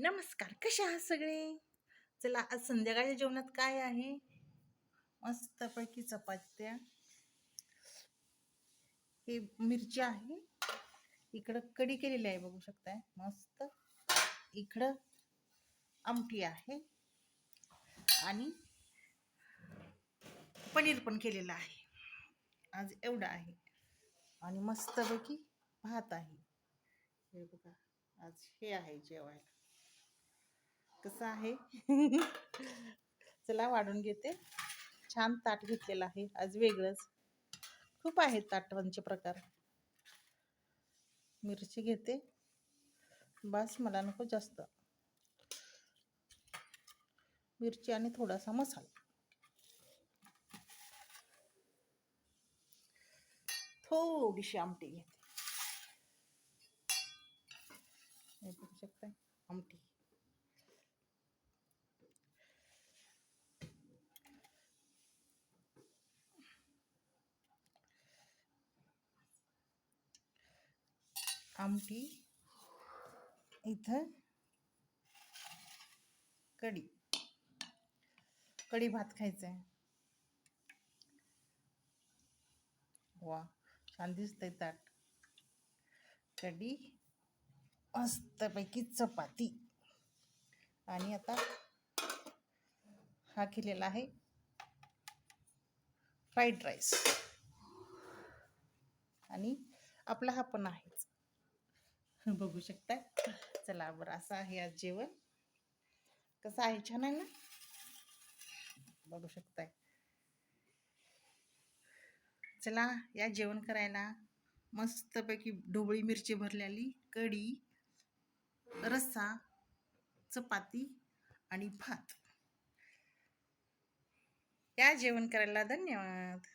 नमस्कार कसे आहात सगळे? चला आज संध्याकाळच्या जेवणात काय आहे? मस्तपैकी चपात्या. हे मिरची आहे. इकडं कढी केलेली आहे बघू शकताय. मस्त. इकडं आमटी आहे. आणि पनीर पण केलेलं आहे. आज एवढं आहे. आणि मस्तपैकी भात आहे. हे बघा आज हे आहे जेवायला. कसं आहे? चला वाढून घेते. छान ताट घेतलेलं आहे. आज वेगळंच. खूप आहेत ताटांचे प्रकार. मिरची घेते. बस मला नको जास्त. मिरची आणि थोडासा मसाला. थोडीशी आमटी घेते. हे बघू शकताय आमटी इथं कढी. कढी भात खायचा आहे वा छान दिसतंय ताट. कढी मस्तपैकी चपाती. आणि आता हा केलेला आहे फ्राईड राईस. आणि आपला हा पण आहेच. बघू शकताय चला बरं असं आहे आज जेवण. कसं आहे? छान आहे ना? बघू शकताय. चला या जेवण करायला. मस्तपैकी ढोबळी मिरची भरलेली कढी रस्सा चपाती आणि भात. या जेवण करायला धन्यवाद.